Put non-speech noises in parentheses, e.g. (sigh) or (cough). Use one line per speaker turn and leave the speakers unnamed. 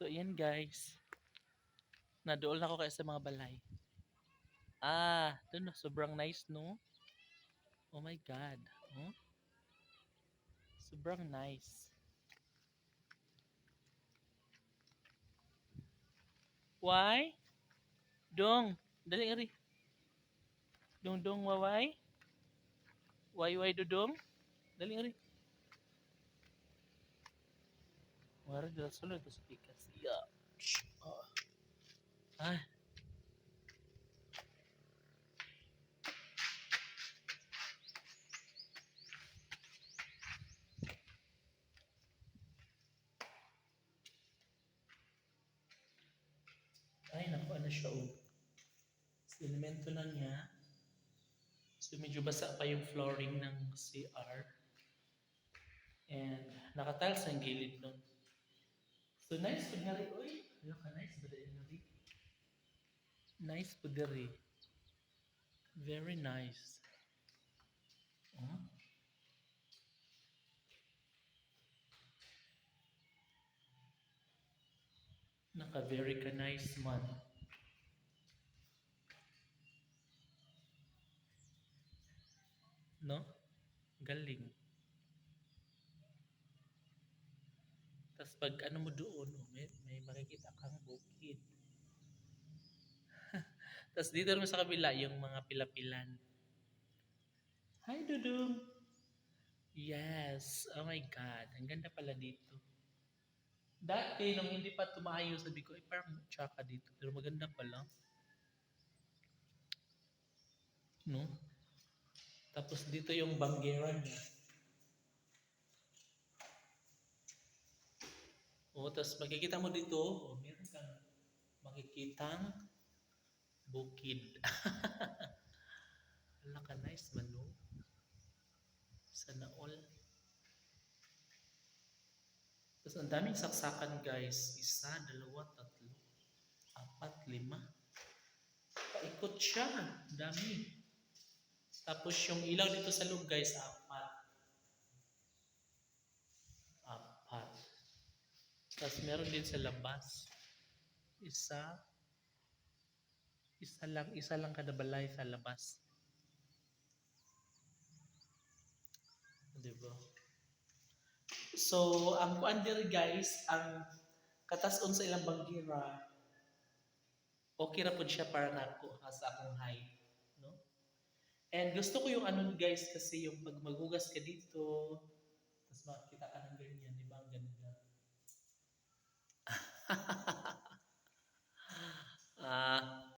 So, ayan guys. Nadool na ako kaya sa mga balay. Ah, ito no, sobrang nice no. Oh my God. Oh? Sobrang nice. Why? Dong, dali ri. Dong dong waway. Why why dodong? Dali ri. Wala dala sulod to sa pikas. Yeah. Oh. Ah. Ay, naku, ano siya oh. Sinemento na niya. So, medyo basa pa yung flooring ng CR. And, nakatiles ang gilid nun. So, nice po nga rin. Ano ka nice ba rin? Nice rin. Very nice. Oh. Naka very ka nice man. No? Galing. Pag ano mo doon, oh, may, may makikita kang bukid. (laughs) Tapos dito naman sa kabila, yung mga pilapilan. Hi, Dudong! Yes! Oh my God! Ang ganda pala dito. Dati, nung hindi pa tumayo, sabi ko, eh, parang tsaka dito. Pero maganda pala. No? Tapos dito yung banggera niya. O, tapos makikita mo dito, o, meron kang makikitang bukid. (laughs) Wala ka nice man, no? Sana all. Tapos ang daming saksakan, guys. Isa, dalawa, tatlo, apat, lima. Paikot siya. Dami. Tapos yung ilaw dito sa loob, guys. Apat. Tapos meron din sa labas. Isa. Isa lang, isa lang kada balay sa labas. Diba? So, ang kuan diri guys, ang katason sa ilang banggira, okay ra pud siya para nako ha, sa akong height, no? And gusto ko yung ano guys kasi yung pag maghugas ka dito, tapos makita ka